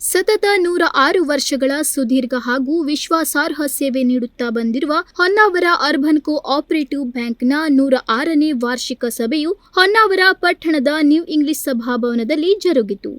ಸತತ ನೂರ ಆರು ವರ್ಷಗಳ ಸುದೀರ್ಘ ಹಾಗೂ ವಿಶ್ವಾಸಾರ್ಹ ಸೇವೆ ನೀಡುತ್ತಾ ಬಂದಿರುವ ಹೊನ್ನಾವರ ಅರ್ಬನ್ ಕೋ ಆಪರೇಟಿವ್ ಬ್ಯಾಂಕ್ನ ನೂರ ಆರನೇ ವಾರ್ಷಿಕ ಸಭೆಯು ಹೊನ್ನಾವರ ಪಟ್ಟಣದ ನ್ಯೂ ಇಂಗ್ಲಿಷ್ ಸಭಾಭವನದಲ್ಲಿ ಜರುಗಿತು.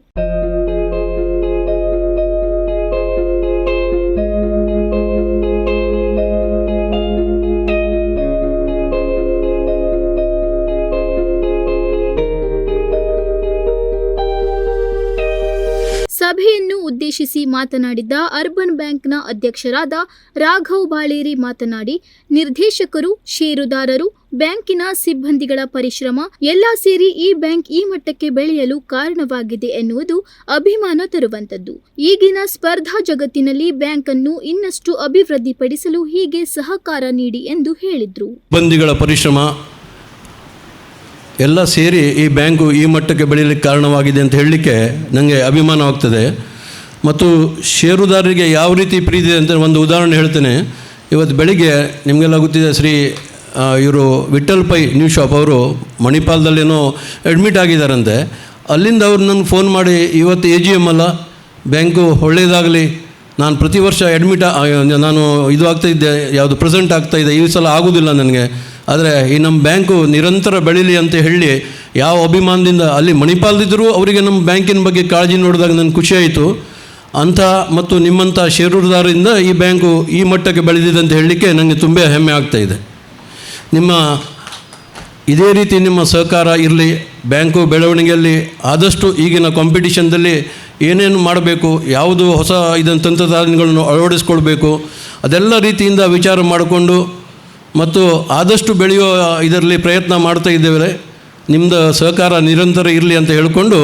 ಉದ್ದೇಶಿಸಿ ಮಾತನಾಡಿದ ಅರ್ಬನ್ ಬ್ಯಾಂಕ್ನ ಅಧ್ಯಕ್ಷರಾದ ರಾಘವ್ ಬಾಳೇರಿ ಮಾತನಾಡಿ, ನಿರ್ದೇಶಕರು, ಷೇರುದಾರರು, ಬ್ಯಾಂಕಿನ ಸಿಬ್ಬಂದಿಗಳ ಪರಿಶ್ರಮ, ಎಲ್ಲ ಸೇರಿ ಈ ಬ್ಯಾಂಕ್ ಈ ಮಟ್ಟಕ್ಕೆ ಬೆಳೆಯಲು ಕಾರಣವಾಗಿದೆ ಎನ್ನುವುದು ಅಭಿಮಾನ ತರುವಂತದ್ದು ಈಗಿನ ಸ್ಪರ್ಧಾ ಜಗತ್ತಿನಲ್ಲಿ ಬ್ಯಾಂಕ್ ಅನ್ನು ಇನ್ನಷ್ಟು ಅಭಿವೃದ್ಧಿಪಡಿಸಲು ಹೀಗೆ ಸಹಕಾರ ನೀಡಿ ಎಂದು ಹೇಳಿದ್ರು. ಸಿಬ್ಬಂದಿಗಳ ಪರಿಶ್ರಮ, ಎಲ್ಲ ಸೇರಿ ಈ ಬ್ಯಾಂಕು ಈ ಮಟ್ಟಕ್ಕೆ ಬೆಳೆಯಲಿಕ್ಕೆ ಕಾರಣವಾಗಿದೆ ಅಂತ ಹೇಳಲಿಕ್ಕೆ ನನಗೆ ಅಭಿಮಾನವಾಗ್ತದೆ. ಮತ್ತು ಷೇರುದಾರರಿಗೆ ಯಾವ ರೀತಿ ಪ್ರೀತಿ ಅಂತ ಒಂದು ಉದಾಹರಣೆ ಹೇಳ್ತೇನೆ. ಇವತ್ತು ಬೆಳಿಗ್ಗೆ ನಿಮಗೆಲ್ಲ ಗೊತ್ತಿದೆ ಶ್ರೀ ಇವರು ವಿಠಲ್ ಪೈ ನ್ಯೂ ಶಾಪ್ ಅವರು ಮಣಿಪಾಲದಲ್ಲೇನೋ ಅಡ್ಮಿಟ್ ಆಗಿದ್ದಾರಂತೆ. ಅಲ್ಲಿಂದ ಅವ್ರು ನನಗೆ ಫೋನ್ ಮಾಡಿ, ಇವತ್ತು ಎ ಜಿ ಎಂ ಅಲ್ಲ, ಬ್ಯಾಂಕು ಒಳ್ಳೆಯದಾಗಲಿ ನಾನು ಪ್ರತಿ ವರ್ಷ ಅಡ್ಮಿಟ್ ನಾನು ಇದು ಆಗ್ತಾ ಇದ್ದೆ, ಯಾವುದು ಪ್ರೆಸೆಂಟ್ ಆಗ್ತಾ ಇದೆ, ಈ ಸಲ ಆಗೋದಿಲ್ಲ ನನಗೆ. ಆದರೆ ಈ ನಮ್ಮ ಬ್ಯಾಂಕು ನಿರಂತರ ಬೆಳೀಲಿ ಅಂತ ಹೇಳಿ, ಯಾವ ಅಭಿಮಾನದಿಂದ ಅಲ್ಲಿ ಮಣಿಪಾಲದಿದ್ದರೂ ಅವರಿಗೆ ನಮ್ಮ ಬ್ಯಾಂಕಿನ ಬಗ್ಗೆ ಕಾಳಜಿ ನೋಡಿದಾಗ ನನಗೆ ಖುಷಿ ಆಯಿತು. ಅಂಥ ಮತ್ತು ನಿಮ್ಮಂಥ ಷೇರುದಾರರಿಂದ ಈ ಬ್ಯಾಂಕು ಈ ಮಟ್ಟಕ್ಕೆ ಬೆಳೆದಿದೆ ಅಂತ ಹೇಳಲಿಕ್ಕೆ ನನಗೆ ತುಂಬ ಹೆಮ್ಮೆ ಆಗ್ತಾ ಇದೆ. ನಿಮ್ಮ ಇದೇ ರೀತಿ ನಿಮ್ಮ ಸಹಕಾರ ಇರಲಿ, ಬ್ಯಾಂಕು ಬೆಳವಣಿಗೆಯಲ್ಲಿ ಆದಷ್ಟು ಈಗಿನ ಕಾಂಪಿಟೀಷನ್ದಲ್ಲಿ ಏನೇನು ಮಾಡಬೇಕು, ಯಾವುದು ಹೊಸ ಇದನ್ನು ತಂತ್ರಜ್ಞಾನಗಳನ್ನು ಅಳವಡಿಸ್ಕೊಳ್ಬೇಕು, ಅದೆಲ್ಲ ರೀತಿಯಿಂದ ವಿಚಾರ ಮಾಡಿಕೊಂಡು ಮತ್ತು ಆದಷ್ಟು ಬೆಳೆಯುವ ಇದರಲ್ಲಿ ಪ್ರಯತ್ನ ಮಾಡ್ತಾ ಇದ್ದೇವೆ. ನಿಮ್ಮದು ಸಹಕಾರ ನಿರಂತರ ಇರಲಿ ಅಂತ ಹೇಳಿಕೊಂಡು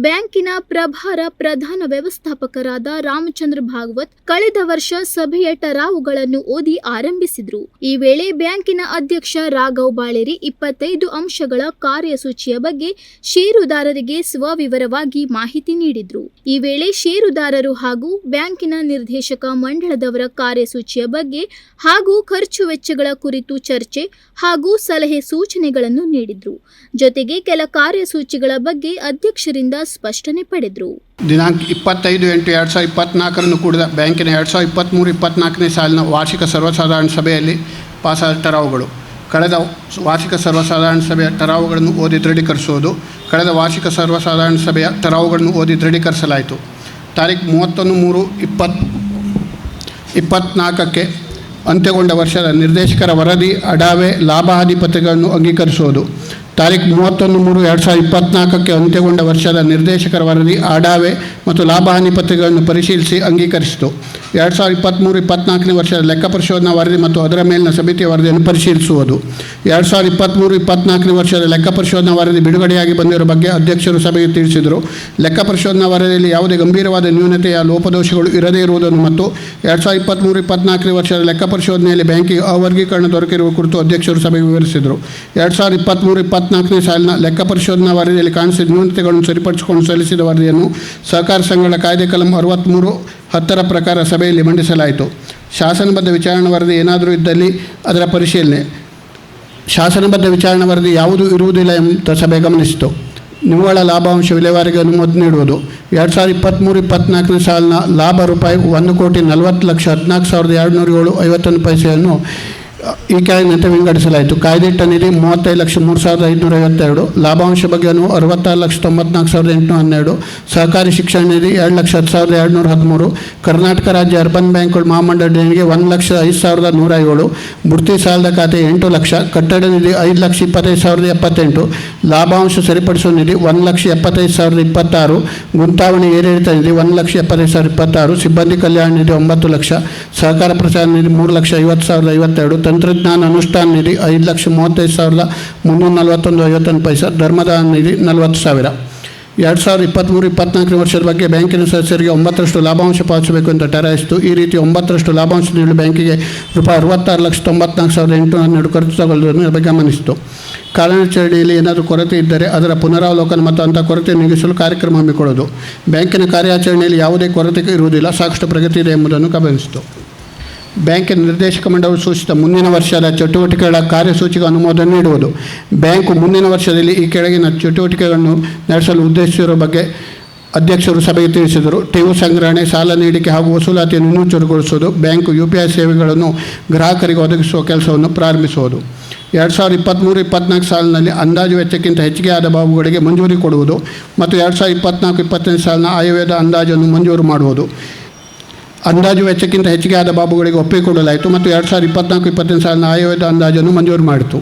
ಬ್ಯಾಂಕಿನ ಪ್ರಭಾರ ಪ್ರಧಾನ ವ್ಯವಸ್ಥಾಪಕರಾದ ರಾಮಚಂದ್ರ ಭಾಗವತ್ ಕಳೆದ ವರ್ಷ ಸಭೆಯ ಟರಾವುಗಳನ್ನು ಓದಿ ಆರಂಭಿಸಿದ್ರು. ಈ ವೇಳೆ ಬ್ಯಾಂಕಿನ ಅಧ್ಯಕ್ಷ ರಾಘವ್ ಬಾಳೇರಿ ಇಪ್ಪತ್ತೈದು ಅಂಶಗಳ ಕಾರ್ಯಸೂಚಿಯ ಬಗ್ಗೆ ಷೇರುದಾರರಿಗೆ ಸ್ವವಿವರವಾಗಿ ಮಾಹಿತಿ ನೀಡಿದ್ರು. ಈ ವೇಳೆ ಷೇರುದಾರರು ಹಾಗೂ ಬ್ಯಾಂಕಿನ ನಿರ್ದೇಶಕ ಮಂಡಳದವರ ಕಾರ್ಯಸೂಚಿಯ ಬಗ್ಗೆ ಹಾಗೂ ಖರ್ಚು ವೆಚ್ಚಗಳ ಕುರಿತು ಚರ್ಚೆ ಹಾಗೂ ಸಲಹೆ ಸೂಚನೆಗಳನ್ನು ನೀಡಿದ್ರು. ಜೊತೆಗೆ ಕೆಲ ಕಾರ್ಯಸೂಚಿಗಳ ಬಗ್ಗೆ ಅಧ್ಯಕ್ಷರಿಂದ ಸ್ಪಷ್ಟನೆ ಪಡೆದ್ರು. ದಿನಾಂಕ ಇಪ್ಪತ್ತೈದು ಎಂಟು ಎರಡು ಸಾವಿರದ ಇಪ್ಪತ್ನಾಲ್ಕರನ್ನು ಕೂಡಿದ ಬ್ಯಾಂಕಿನ ಎರಡು ಸಾವಿರದ ಇಪ್ಪತ್ತ್ಮೂರು ಇಪ್ಪತ್ತ್ನಾಲ್ಕನೇ ಸಾಲಿನ ವಾರ್ಷಿಕ ಸರ್ವಸಾಧಾರಣ ಸಭೆಯಲ್ಲಿ ಪಾಸಾದ ಟರಾವುಗಳು. ಕಳೆದ ವಾರ್ಷಿಕ ಸರ್ವಸಾಧಾರಣ ಸಭೆಯ ಟರಾವುಗಳನ್ನು ಓದಿ ದೃಢೀಕರಿಸುವುದು, ಕಳೆದ ವಾರ್ಷಿಕ ಸರ್ವಸಾಧಾರಣ ಸಭೆಯ ಟರಾವುಗಳನ್ನು ಓದಿ ದೃಢೀಕರಿಸಲಾಯಿತು. ತಾರೀಕು ಮೂವತ್ತೊಂದು ಮೂರು ಇಪ್ಪತ್ ಇಪ್ಪತ್ತ್ನಾಲ್ಕಕ್ಕೆ ಅಂತ್ಯಗೊಂಡ ವರ್ಷದ ನಿರ್ದೇಶಕರ ವರದಿ, ಅಡಾವೆ ಲಾಭಾಧಿಪತಿಗಳನ್ನು ಅಂಗೀಕರಿಸುವುದು. ತಾರೀಕು ಮೂವತ್ತೊಂದು ಮೂರು ಎರಡು ಸಾವಿರದ ಇಪ್ಪತ್ನಾಲ್ಕಕ್ಕೆ ಅಂತ್ಯಗೊಂಡ ವರ್ಷದ ನಿರ್ದೇಶಕರ ವರದಿ ಆಡಾವೆ ಮತ್ತು ಲಾಭಹಾನಿ ಪತ್ರಿಕೆಗಳನ್ನು ಪರಿಶೀಲಿಸಿ ಅಂಗೀಕರಿಸಿತು. ಎರಡು ಸಾವಿರದ ಇಪ್ಪತ್ತ್ಮೂರು ಇಪ್ಪತ್ತ್ನಾಲ್ಕನೇ ವರ್ಷದ ಲೆಕ್ಕ ಪರಿಶೋಧನಾ ವರದಿ ಮತ್ತು ಅದರ ಮೇಲಿನ ಸಮಿತಿಯ ವರದಿಯನ್ನು ಪರಿಶೀಲಿಸುವುದು. ಎರಡು ಸಾವಿರದ ಇಪ್ಪತ್ತ್ಮೂರು ಇಪ್ಪತ್ತ್ನಾಲ್ಕನೇ ವರ್ಷದ ಲೆಕ್ಕ ಪರಿಶೋಧನಾ ವರದಿ ಬಿಡುಗಡೆಯಾಗಿ ಬಂದಿರುವ ಬಗ್ಗೆ ಅಧ್ಯಕ್ಷರು ಸಭೆಗೆ ತಿಳಿಸಿದರು. ಲೆಕ್ಕ ಪರಿಶೋಧನಾ ವರದಿಯಲ್ಲಿ ಯಾವುದೇ ಗಂಭೀರವಾದ ನ್ಯೂನತೆಯ ಲೋಪದೋಷಗಳು ಇರದೇ ಇರುವುದನ್ನು ಮತ್ತು ಎರಡು ಸಾವಿರದ ಇಪ್ಪತ್ತ್ಮೂರು ಇಪ್ಪತ್ತ್ನಾಲ್ಕನೇ ವರ್ಷದ ಲೆಕ್ಕ ಪರಿಶೋಧನೆಯಲ್ಲಿ ಬ್ಯಾಂಕಿಗೆ ಅವರ್ಗೀಕರಣ ದೊರಕಿರುವ ಕುರಿತು ಅಧ್ಯಕ್ಷರು ಸಭೆಗೆ ವಿವರಿಸಿದರು. ಎರಡು ಸಾವಿರದ ಇಪ್ಪತ್ತ್ಮೂರು ಇಪ್ಪತ್ತ್ನಾಲ್ಕನೇ ಸಾಲಿನ ಲೆಕ್ಕ ಪರಿಶೋಧನಾ ವರದಿಯಲ್ಲಿ ಕಾಣಿಸಿದ ನ್ಯೂನತೆಗಳನ್ನು ಸರಿಪಡಿಸಿಕೊಂಡು ಸಲ್ಲಿಸಿದ ವರದಿಯನ್ನು ಸಹಕಾರ ಸಂಘಗಳ ಕಾಯ್ದೆ ಕಲಂ ಅರವತ್ತ್ಮೂರು ಹತ್ತರ ಪ್ರಕಾರ ಸಭೆಯಲ್ಲಿ ಮಂಡಿಸಲಾಯಿತು. ಶಾಸನಬದ್ಧ ವಿಚಾರಣಾ ವರದಿ ಏನಾದರೂ ಇದ್ದಲ್ಲಿ ಅದರ ಪರಿಶೀಲನೆ. ಶಾಸನಬದ್ಧ ವಿಚಾರಣಾ ವರದಿ ಯಾವುದೂ ಇರುವುದಿಲ್ಲ ಎಂಬ ಸಭೆ ಗಮನಿಸಿತು. ನಿವ್ವಳ ಲಾಭಾಂಶ ವಿಲೇವಾರಿಗೆ ಅನುಮೋದನೆ ನೀಡುವುದು. ಎರಡು ಸಾವಿರದ ಇಪ್ಪತ್ತ್ಮೂರು ಇಪ್ಪತ್ತ್ನಾಲ್ಕನೇ ಸಾಲಿನ ಲಾಭ ರೂಪಾಯಿ ಒಂದು ಕೋಟಿ ನಲವತ್ತು ಲಕ್ಷ ಹದಿನಾಲ್ಕು ಸಾವಿರದ ಎರಡುನೂರ ಏಳು ಐವತ್ತೊಂದು ಪೈಸೆಯನ್ನು ಈ ಕೆಳಗಿನಂತೆ ವಿಂಗಡಿಸಲಾಯಿತು. ಕಾಯ್ದಿಟ್ಟ ನಿಧಿ ಮೂವತ್ತೈದು ಲಕ್ಷ ಮೂರು ಸಾವಿರದ ಐದುನೂರ ಐವತ್ತೆರಡು, ಲಾಭಾಂಶ ಬಗ್ಗೆ ಅರವತ್ತಾರು ಲಕ್ಷ ತೊಂಬತ್ನಾಲ್ಕು ಸಾವಿರದ ಎಂಟುನೂರ ಹನ್ನೆರಡು, ಸಹಕಾರಿ ಶಿಕ್ಷಣ ನಿಧಿ ಎರಡು ಲಕ್ಷ ಹತ್ತು ಸಾವಿರದ ಎರಡುನೂರ ಹದಿಮೂರು, ಕರ್ನಾಟಕ ರಾಜ್ಯ ಅರ್ಬನ್ ಬ್ಯಾಂಕ್ಗಳು ಮಹಾಮಂಡಳ ದೇಣಿಗೆ ಒಂದು ಲಕ್ಷ ಐದು ಸಾವಿರದ ನೂರ ಏಳು, ಬುಡ್ತಿ ಸಾಲದ ಖಾತೆ ಎಂಟು ಲಕ್ಷ, ಕಟ್ಟಡ ನಿಧಿ ಐದು ಲಕ್ಷ ಇಪ್ಪತ್ತೈದು ಸಾವಿರದ ಎಪ್ಪತ್ತೆಂಟು, ಲಾಭಾಂಶ ಸರಿಪಡಿಸುವ ನಿಧಿ ಒಂದು ಲಕ್ಷ ಎಪ್ಪತ್ತೈದು ಸಾವಿರದ ಇಪ್ಪತ್ತಾರು, ಗುಂತಾವಣೆ ಏರಿಳಿತ ನಿಧಿ ಒಂದು ಲಕ್ಷ ಎಪ್ಪತ್ತೈದು ಸಾವಿರದ ಇಪ್ಪತ್ತಾರು, ಸಿಬ್ಬಂದಿ ಕಲ್ಯಾಣ ನಿಧಿ ಒಂಬತ್ತು ಲಕ್ಷ, ಸಹಕಾರ ಪ್ರಚಾರ ನಿಧಿ ಮೂರು ಲಕ್ಷ ಐವತ್ತು ಸಾವಿರದ ಐವತ್ತೆರಡು ತಂತ್ರಜ್ಞಾನ ಅನುಷ್ಠಾನ ನಿಧಿ ಐದು ಲಕ್ಷ ಮೂವತ್ತೈದು ಸಾವಿರದ ಮುನ್ನೂರ ನಲವತ್ತೊಂದು ಐವತ್ತೊಂದು ಪೈಸೆ ಧರ್ಮದಾನ ನಿಧಿ ನಲವತ್ತು ಸಾವಿರ. ಎರಡು ಸಾವಿರದ ಇಪ್ಪತ್ತ್ಮೂರು ಇಪ್ಪತ್ನಾಲ್ಕನೇ ವರ್ಷದ ಬಗ್ಗೆ ಬ್ಯಾಂಕಿನ ಸದಸ್ಯರಿಗೆ ಒಂಬತ್ತರಷ್ಟು ಲಾಭಾಂಶ ಪಾವತಿಸಬೇಕು ಅಂತ ಟರಾಯಿಸಿತು. ಈ ರೀತಿ ಒಂಬತ್ತರಷ್ಟು ಲಾಭಾಂಶ ನೀಡಲು ಬ್ಯಾಂಕಿಗೆ ರೂಪಾಯಿ ಅರವತ್ತಾರು ಲಕ್ಷ ತೊಂಬತ್ನಾಲ್ಕು ಸಾವಿರದ ಎಂಟು ಹನ್ನೆರಡು ಖರ್ಚು ತಗೊಳ್ಳುವುದನ್ನು ಗಮನಿಸಿತು. ಕಾರ್ಯಾಚರಣೆಯಲ್ಲಿ ಏನಾದರೂ ಕೊರತೆ ಇದ್ದರೆ ಅದರ ಪುನರಾವಲೋಕನ ಮತ್ತು ಅಂಥ ಕೊರತೆ ನೀಗಿಸಲು ಕಾರ್ಯಕ್ರಮ ಹಮ್ಮಿಕೊಳ್ಳೋದು. ಬ್ಯಾಂಕಿನ ಕಾರ್ಯಾಚರಣೆಯಲ್ಲಿ ಯಾವುದೇ ಕೊರತೆ ಇರುವುದಿಲ್ಲ, ಸಾಕಷ್ಟು ಪ್ರಗತಿ ಇದೆ ಎಂಬುದನ್ನು ಗಮನಿಸಿತು. ಬ್ಯಾಂಕಿನ ನಿರ್ದೇಶಕ ಮಂಡಳಿ ಸೂಚಿಸಿದ ಮುಂದಿನ ವರ್ಷದ ಚಟುವಟಿಕೆಗಳ ಕಾರ್ಯಸೂಚಿಗೆ ಅನುಮೋದನೆ ನೀಡುವುದು. ಬ್ಯಾಂಕು ಮುಂದಿನ ವರ್ಷದಲ್ಲಿ ಈ ಕೆಳಗಿನ ಚಟುವಟಿಕೆಗಳನ್ನು ನಡೆಸಲು ಉದ್ದೇಶಿಸಿರುವ ಬಗ್ಗೆ ಅಧ್ಯಕ್ಷರು ಸಭೆಗೆ ತಿಳಿಸಿದರು. ಠೇವು ಸಂಗ್ರಹಣೆ, ಸಾಲ ನೀಡಿಕೆ ಹಾಗೂ ವಸೂಲಾತಿಯನ್ನು ಇನ್ನೂ ಚುರುಕುಗೊಳಿಸುವುದು ಬ್ಯಾಂಕು ಯು ಪಿ ಐ ಸೇವೆಗಳನ್ನು ಗ್ರಾಹಕರಿಗೆ ಒದಗಿಸುವ ಕೆಲಸವನ್ನು ಪ್ರಾರಂಭಿಸುವುದು. ಎರಡು ಸಾವಿರದ ಇಪ್ಪತ್ತ್ಮೂರು ಇಪ್ಪತ್ತ್ನಾಲ್ಕು ಸಾಲಿನಲ್ಲಿ ಅಂದಾಜು ವೆಚ್ಚಕ್ಕಿಂತ ಹೆಚ್ಚಿಗೆ ಆದ ಬಾಬುಗಳಿಗೆ ಮಂಜೂರಿ ಕೊಡುವುದು ಮತ್ತು ಎರಡು ಸಾವಿರದ ಇಪ್ಪತ್ತ್ನಾಲ್ಕು ಇಪ್ಪತ್ತೈದು ಸಾಲಿನ ಆಯವ್ಯಯದ ಅಂದಾಜನ್ನು ಮಂಜೂರು ಮಾಡುವುದು. ಅಂದಾಜು ವೆಚ್ಚಕ್ಕಿಂತ ಹೆಚ್ಚಿಗೆ ಆದ ಬಾಬುಗಳಿಗೆ ಒಪ್ಪಿಗೆ ಕೊಡಲಾಯಿತು ಮತ್ತು ಎರಡು ಸಾವಿರದ ಇಪ್ಪತ್ನಾಲ್ಕು ಇಪ್ಪತ್ತೈದು ಸಾಲಿನ ಆಯೋಗದ ಅಂದಾಜನ್ನು ಮಂಜೂರು ಮಾಡಿತು.